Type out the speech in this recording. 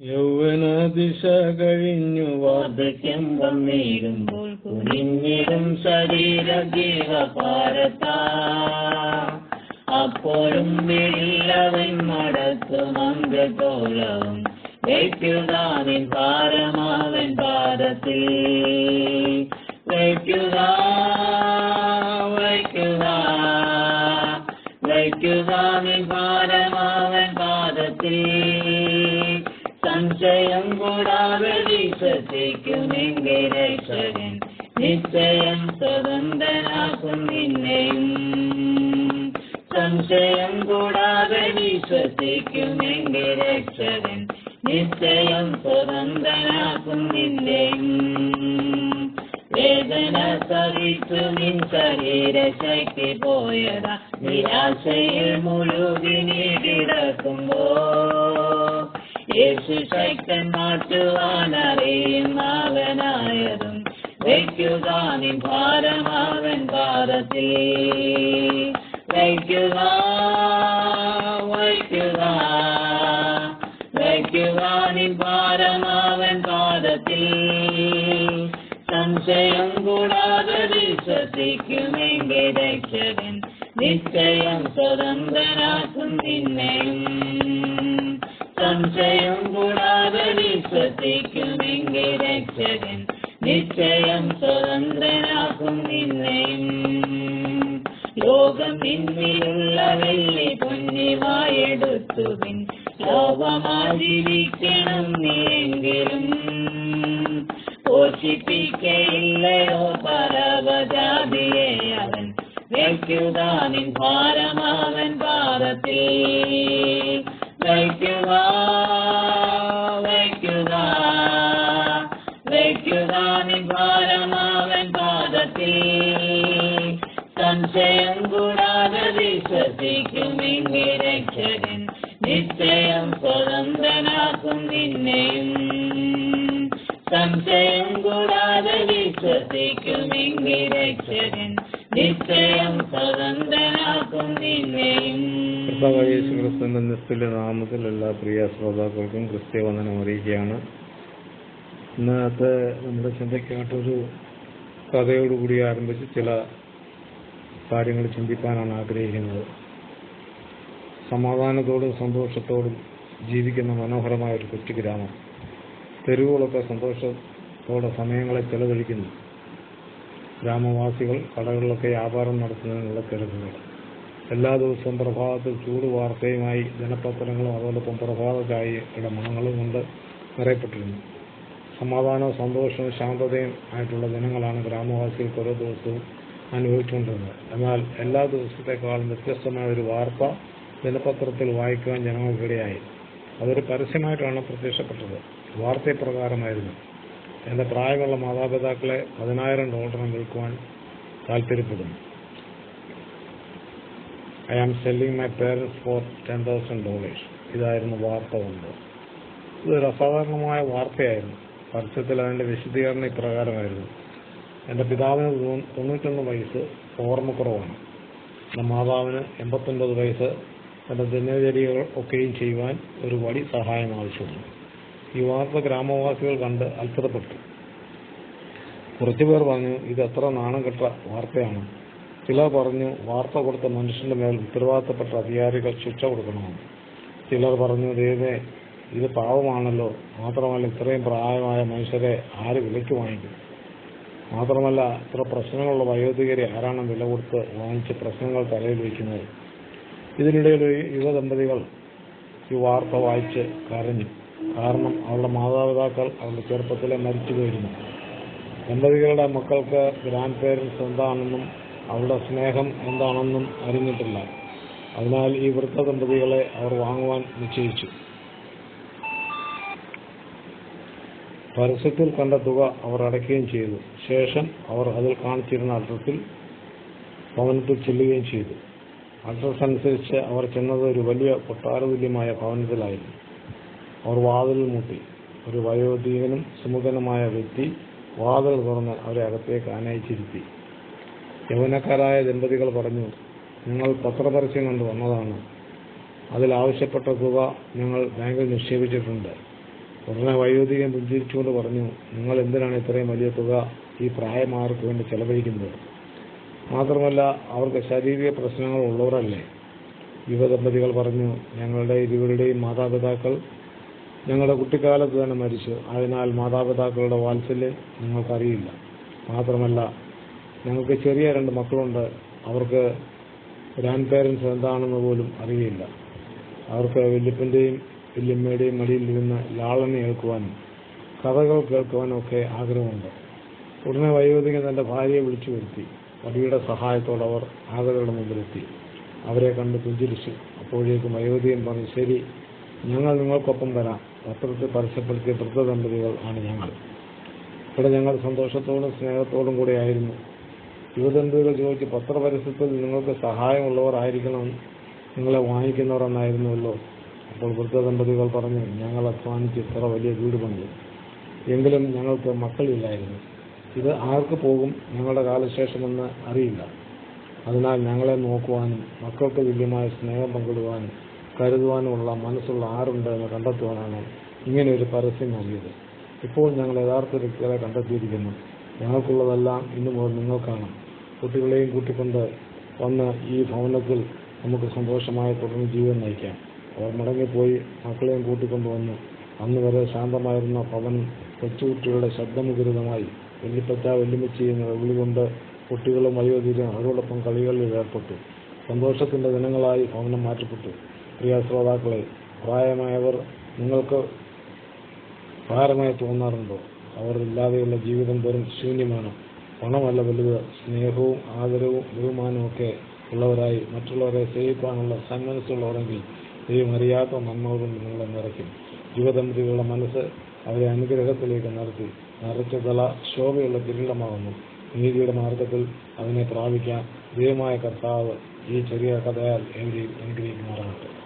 യൗവന ദിശ കഴിഞ്ഞു വാർദ്ധക്യം വന്നിടുമ്പോൾ കുനിഞ്ഞിടും ശരീര ജീവപാരത്താ അപ്പോഴും വിടില്ലവൻ മടക്കും അംഗത്തോളവും വയ്ക്കുക പാരമാവൻ പാദത്തിൽ. വയ്ക്കുക വയ്ക്കുക വയ്ക്കുക നിൻ ഭാരമാവൻ പാദത്തിൽ. സംശയം കൂടാതെ വിശ്വസിക്കുമെങ്കിൽ രക്ഷകൻ നിശ്ചയം സ്വതന്ത്രനാക്കും നിന്നെയും. സംശയം കൂടാതെ വിശ്വസിക്കുമെങ്കിൽ രക്ഷകൻ നിശ്ചയം സ്വതന്ത്രനാക്കും നിന്നെയും. വേദന സഹിച്ചു നിൻ ശരീരശക്തി പോയതാ. നിരാശയിൽ മുഴുകിനി കിടക്കുമ്പോ യേശു ശക്തൻ മാറ്റുവാനറിയും അവനായതും വയ്ക്കുക നിൻ ഭാരമാവൻ പാദത്തിൽ വയ്ക്കുക വയ്ക്കുക വയ്ക്കുക നിൻ ഭാരമാവൻ പാദത്തിൽ സംശയം കൂടാതെ വിശ്വസിക്കുമെങ്കിൽ രക്ഷകൻ നിശ്ചയം സ്വതന്ത്രനാക്കും നിന്നെയും സംശയം കൂടാതെ വിശ്വസിക്കുമെങ്കിൽ രക്ഷകൻ. നിശ്ചയം സ്വതന്ത്രനാക്കും നിന്നെയും. ലോകം പിന്നിലുള്ള വെള്ളി പൊന്നിവായെടുത്തുവിൻ ലോകമാതിരിക്കണം നീയെങ്കിലും പോഷിപ്പിക്കയില്ലയോ പരവജാതിയെ അവൻ. വയ്ക്കുക നിൻ ഭാരമാവൻ പാദത്തിൽ. വയ്ക്കുക വയ്ക്കുക വയ്ക്കുക നിൻ ഭാരമാവൻ പാദത്തിൽ സംശയം കൂടാതെ വിശ്വസിക്കുമെങ്കിൽ രക്ഷകൻ നിശ്ചയം സ്വതന്ത്രനാക്കും നിന്നെയും സംശയം കൂടാതെ വിശ്വസിക്കുമെങ്കിൽ രക്ഷകൻ നിശ്ചയം നിസ്തുല്യ നാമത്തിൽ എല്ലാ പ്രിയ ശ്രോതാക്കൾക്കും ക്രിസ്ത്യവന്ദനം അറിയിക്കുകയാണ്. ഇന്നത്തെ നമ്മുടെ ചിന്തയ്ക്കായിട്ടൊരു കഥയോടുകൂടി ആരംഭിച്ച് ചില കാര്യങ്ങൾ ചിന്തിക്കാനാണ് ആഗ്രഹിക്കുന്നത്. സമാധാനത്തോടും സന്തോഷത്തോടും ജീവിക്കുന്ന മനോഹരമായ ഒരു കൊച്ചു ഗ്രാമം തെരുവുകളൊക്കെ സന്തോഷത്തോടെ സമയങ്ങളെ ചെലവഴിക്കുന്നു. ഗ്രാമവാസികൾ കടകളിലൊക്കെ വ്യാപാരം നടത്തുന്നതിനുള്ള തിരക്കുകൾ എല്ലാ ദിവസവും പ്രഭാതത്തിൽ ചൂട് വാർത്തയുമായി ജനപത്രങ്ങളും അതോടൊപ്പം പ്രഭാത ചായയുടെ മണങ്ങളും കൊണ്ട് നിറയപ്പെട്ടിരുന്നു. സമാധാനവും സന്തോഷവും ശാന്തതയും ആയിട്ടുള്ള ജനങ്ങളാണ് ഗ്രാമവാസികൾക്ക് ഓരോ ദിവസവും അനുഭവിച്ചുകൊണ്ടിരുന്നത്. എന്നാൽ എല്ലാ ദിവസത്തെക്കാളും വ്യത്യസ്തമായ ഒരു വാർത്ത ദിനപത്രത്തിൽ വായിക്കുവാൻ ജനങ്ങൾക്കിടയായി. അതൊരു പരസ്യമായിട്ടാണ് പ്രത്യക്ഷപ്പെട്ടത്. വാർത്ത എന്റെ പ്രായമുള്ള മാതാപിതാക്കളെ പതിനായിരം ഡോളറിന് വിൽക്കുവാൻ താല്പര്യപ്പെടുന്നു. I am selling my parents for ten thousand dollars ഇതായിരുന്നു വാർത്ത കൊണ്ട്. ഇതൊരു അസാധാരണമായ വാർത്തയായിരുന്നു. പരസ്യത്തിൽ അതിന്റെ വിശദീകരണം ഇപ്രകാരമായിരുന്നു. എന്റെ പിതാവിന് തൊണ്ണൂ- തൊണ്ണൂറ്റൊന്ന് വയസ്സ് ഓർമ്മക്കുറവാണ് എന്റെ മാതാവിന് എൺപത്തൊൻപത് വയസ്സ്. തന്റെ ദിനചര്യകൾ ഒക്കെയും ചെയ്യുവാൻ ഒരു വടി സഹായം ആവശ്യമുണ്ട് ഈ വാർത്ത ഗ്രാമവാസികൾ കണ്ട് അത്ഭുതപ്പെട്ടു. കുറച്ചുപേർ പറഞ്ഞു ഇത് എത്ര നാണം കെട്ട വാർത്തയാണ്. ചിലർ പറഞ്ഞു വാർത്ത കൊടുത്ത മനുഷ്യന്റെ മേൽ ഉത്തരവാദിത്തപ്പെട്ട അധികാരികൾ ശിക്ഷ കൊടുക്കണമെന്ന്. ചിലർ പറഞ്ഞു ദൈവമേ ഇത് പാവമാണല്ലോ. മാത്രമല്ല ഇത്രയും പ്രായമായ മനുഷ്യരെ ആര് വിലയ്ക്ക് വാങ്ങിക്കും? മാത്രമല്ല ഇത്ര പ്രശ്നങ്ങളുള്ള വയോധികരെ ആരാണ് വില കൊടുത്ത് വാങ്ങിച്ച് പ്രശ്നങ്ങൾ തലയിൽ വയ്ക്കുന്നത്? ഇതിനിടയിൽ യുവദമ്പതികൾ ഈ വാർത്ത വായിച്ച് കരഞ്ഞു. കാരണം അവളുടെ മാതാപിതാക്കൾ അവളുടെ ചെറുപ്പത്തിലെ മരിച്ചു പോയിരുന്നു. ദമ്പതികളുടെ മക്കൾക്ക് ഗ്രാൻഡ് പേരൻസ് എന്താണെന്നും അവളുടെ സ്നേഹം എന്താണെന്നും അറിഞ്ഞിട്ടില്ല. അതിനാൽ ഈ വൃദ്ധ ദമ്പതികളെ അവർ വാങ്ങുവാൻ നിശ്ചയിച്ചു. പരസ്യത്തിൽ കണ്ട തുക അവർ അടയ്ക്കുകയും ചെയ്തു. ശേഷം അവർ അതിൽ കാണിച്ചിരുന്ന അഡ്രസ്സിൽ ഭവനത്തിൽ ചെല്ലുകയും ചെയ്തു. അഡ്രസ് അനുസരിച്ച് അവർ ചെന്നത് ഒരു വലിയ കൊട്ടാരതുല്യമായ ഭവനത്തിലായിരുന്നു. അവർ വാതിൽ മുട്ടി. ഒരു വയോധികനും സുമുഖനുമായ വ്യക്തി വാതിൽ തുറന്ന് അവരെ അകത്തേക്ക് ആനയിച്ചിരുത്തി. യൗവനക്കാരായ ദമ്പതികൾ പറഞ്ഞു ഞങ്ങൾ പത്രപരസ്യം കൊണ്ട് വന്നതാണ്. അതിൽ ആവശ്യപ്പെട്ട തുക ഞങ്ങൾ ബാങ്കിൽ നിക്ഷേപിച്ചിട്ടുണ്ട്. ഉടനെ വയോധികൻ പുഞ്ചിരിച്ചുകൊണ്ട് പറഞ്ഞു നിങ്ങൾ എന്തിനാണ് ഇത്രയും വലിയ തുക ഈ പ്രായമാർക്ക് വേണ്ടി ചെലവഴിക്കുന്നത്? മാത്രമല്ല അവർക്ക് ശാരീരിക പ്രശ്നങ്ങൾ ഉള്ളവരല്ലേ? യുവദമ്പതികൾ പറഞ്ഞു ഞങ്ങളുടെ ഇരുവരുടെയും മാതാപിതാക്കൾ ഞങ്ങളുടെ കുട്ടിക്കാലത്ത് തന്നെ മരിച്ചു. അതിനാൽ മാതാപിതാക്കളുടെ വാത്സല്യം ഞങ്ങൾക്കറിയില്ല. മാത്രമല്ല ഞങ്ങൾക്ക് ചെറിയ രണ്ട് മക്കളുണ്ട്. അവർക്ക് ഗ്രാൻഡ് പേരൻസ് എന്താണെന്ന് പോലും അറിയില്ല. അവർക്ക് വല്യപ്പന്റെയും വല്യമ്മയുടെയും മടിയിലിരുന്ന് ലാളനെ കേൾക്കുവാനും കഥകൾ കേൾക്കുവാനും ഒക്കെ ആഗ്രഹമുണ്ട്. ഉടനെ വയോധികൻ തന്റെ ഭാര്യയെ വിളിച്ചു വരുത്തി. വടിയുടെ സഹായത്തോടെ അവർ മുമ്പിലെത്തി. അവരെ കണ്ട് പുഞ്ചിരിച്ചു. അപ്പോഴേക്കും വയോധികൻ പറഞ്ഞു ശരി ഞങ്ങൾ നിങ്ങൾക്കൊപ്പം വരാം. പത്രത്തിൽ പരസ്യപ്പെടുത്തിയ വൃദ്ധ ദമ്പതികൾ ആണ് ഞങ്ങൾ. ഇവിടെ ഞങ്ങൾ സന്തോഷത്തോടും സ്നേഹത്തോടും കൂടെ ആയിരുന്നു. യുവദമ്പതികൾ ചോദിച്ച് പത്രപരസ്യത്തിൽ നിങ്ങൾക്ക് സഹായമുള്ളവർ ആയിരിക്കണം നിങ്ങളെ വാങ്ങിക്കുന്നവർ എന്നായിരുന്നുവല്ലോ അപ്പോൾ വൃദ്ധ ദമ്പതികൾ പറഞ്ഞു ഞങ്ങൾ അധ്വാനിച്ച് ഇത്ര വലിയ വീട് പണിതു. എങ്കിലും ഞങ്ങൾക്ക് മക്കളില്ലായിരുന്നു. ഇത് ആർക്ക് പോകും ഞങ്ങളുടെ കാലശേഷമെന്ന് അറിയില്ല. അതിനാൽ ഞങ്ങളെ നോക്കുവാനും മക്കൾക്ക് തുല്യമായ സ്നേഹം പങ്കിടുവാനും കരുതുവാനുമുള്ള മനസ്സുള്ള ആരുണ്ട് എന്ന് കണ്ടെത്തുവാനാണ് ഇങ്ങനെ ഒരു പരസ്യം നൽകിയത് ഇപ്പോൾ ഞങ്ങൾ യഥാർത്ഥ വ്യക്തികളെ കണ്ടെത്തിയിരിക്കുന്നു. ഞങ്ങൾക്കുള്ളതെല്ലാം ഇന്നു മുതൽ നിങ്ങൾക്കാണ്. കുട്ടികളെയും കൂട്ടിക്കൊണ്ട് വന്ന് ഈ ഭവനത്തിൽ നമുക്ക് സന്തോഷമായ തുടർന്ന് ജീവൻ നയിക്കാം. അവർ മടങ്ങിപ്പോയി മക്കളെയും കൂട്ടിക്കൊണ്ട് വന്നു അന്ന് വരെ ശാന്തമായിരുന്ന ഭവൻ കൊച്ചുകുട്ടികളുടെ ശബ്ദമുഖരിതമായി വെല്ലിപ്പറ്റ വെല്ലുമിച്ചി എന്ന വിളികൊണ്ട് കുട്ടികളും വയോധികരും അവരോടൊപ്പം കളികളിൽ ഏർപ്പെട്ടു. സന്തോഷത്തിന്റെ ദിനങ്ങളായി ഭവനം മാറ്റപ്പെട്ടു. പ്രിയ ശ്രോതാക്കളെ പ്രായമായവർ നിങ്ങൾക്ക് ഭാരമായി തോന്നാറുണ്ടോ? അവർ ഇല്ലാതെയുള്ള ജീവിതം വെറും ശൂന്യമാണ്. പണമല്ല വലുത്. സ്നേഹവും ആദരവും ബഹുമാനവും ഒക്കെ ഉള്ളവരായി മറ്റുള്ളവരെ സേവിക്കാനുള്ള സന്മനസ്സുള്ളവരെങ്കിൽ ദൈവം അറിയാത്ത നന്മ കൊണ്ട് നിങ്ങളെ നിറയ്ക്കും. യുവദമ്പതികളുടെ മനസ്സ് അവരെ അനുഗ്രഹത്തിലേക്ക് നടത്തി. നിറച്ച തല ശോഭയുള്ള കിരീടമാകുന്നു. നീതിയുടെ മാർഗത്തിൽ അതിനെ പ്രാപിക്കാൻ ദൈവമായ കർത്താവ് ഈ ചെറിയ കഥയാൽ എവിടെയും അനുഗ്രഹിക്കുമാറാകട്ടെ.